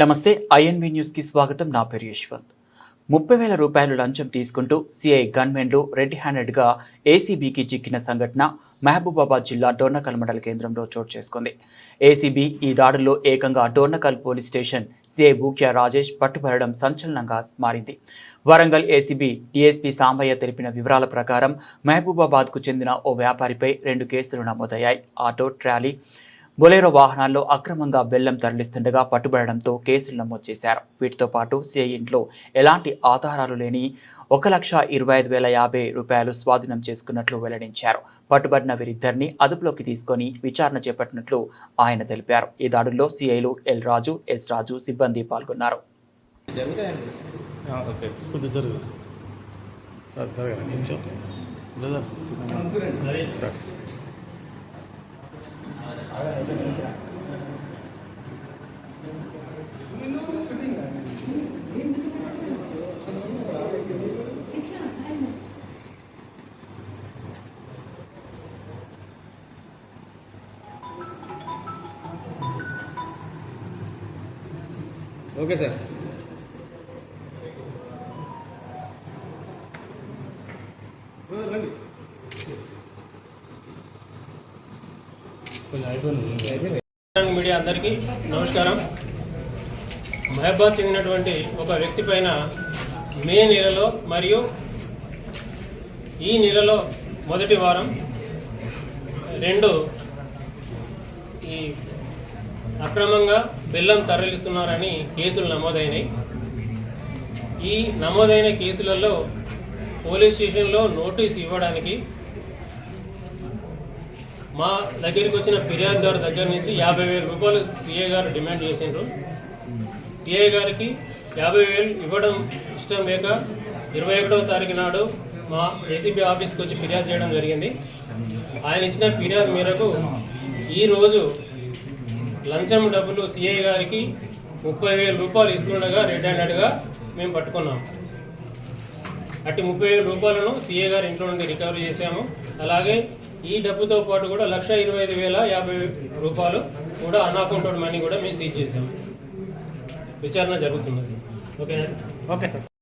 నమస్తే ఐఎన్బి న్యూస్కి స్వాగతం. నా పేరు యశ్వంత్. ముప్పై వేల రూపాయలు లంచం తీసుకుంటూ సిఐ గన్మెన్లు రెడ్ హ్యాండెడ్గా ఏసీబీకి చిక్కిన సంఘటన మహబూబాబాద్ జిల్లా డోర్నకల్ మండల కేంద్రంలో చోటు చేసుకుంది. ఏసీబీ ఈ దాడుల్లో ఏకంగా Dornakal police station CI Bhukya Rajesh పట్టుబడడం సంచలనంగా మారింది. వరంగల్ ఏసీబీ డిఎస్పీ సాంబయ్య తెలిపిన వివరాల ప్రకారం మహబూబాబాద్కు చెందిన ఓ వ్యాపారిపై రెండు కేసులు నమోదయ్యాయి. ఆటో ట్రాలీ బొలేరో వాహనాల్లో అక్రమంగా బెల్లం తరలిస్తుండగా పట్టుబడడంతో కేసులు నమోదు చేశారు. వీటితో పాటు సిఐ ఇంట్లో ఎలాంటి ఆధారాలు లేని ఒక లక్ష ఇరవై ఐదు వేల యాభై రూపాయలు స్వాధీనం చేసుకున్నట్లు వెల్లడించారు. పట్టుబడిన వీరిద్దరిని అదుపులోకి తీసుకొని విచారణ చేపట్టినట్లు ఆయన తెలిపారు. ఈ దాడుల్లో సిఐలు ఎల్ రాజు ఎస్ రాజు సిబ్బంది పాల్గొన్నారు. Okay. Okay sir electronic media అందరికీ నమస్కారం. మహబాద్ చెందినటువంటి ఒక వ్యక్తి పైన మే నెలలో మరియు ఈ నెలలో మొదటి వారం రెండు ఈ అక్రమంగా బెల్లం తరలిస్తున్నారని కేసులు నమోదైనాయి. ఈ నమోదైన కేసులలో పోలీస్ స్టేషన్లో నోటీస్ ఇవ్వడానికి మా దగ్గరికి వచ్చిన ఫిర్యాదుదారు దగ్గర నుంచి యాభై వేల రూపాయలు సిఏ గారు డిమాండ్ చేసిండ్రు. సిఏ గారికి యాభై వేలు ఇవ్వడం ఇష్టం లేక ఇరవై ఒకటవ తారీఖు నాడు మా ఏసీబీ ఆఫీస్కి వచ్చి ఫిర్యాదు చేయడం జరిగింది. ఆయన ఇచ్చిన ఫిర్యాదు మేరకు ఈరోజు లంచం డబ్బులు సిఐ గారికి ముప్పై వేల రూపాయలు ఇస్తుండగా రెడ్ హ్యాండెడ్గా మేము పట్టుకున్నాం. అట్టి ముప్పై వేల రూపాయలను సిఏ గారి ఇంట్లో నుండి రికవరీ చేశాము. అలాగే ఈ డబ్బుతో పాటు కూడా లక్ష ఇరవై ఐదు వేల యాభై రూపాయలు కూడా అన్అకౌంటెడ్ మనీ కూడా మేము సీజ్ చేశాము విచారణ జరుగుతున్నది. Okay okay sir.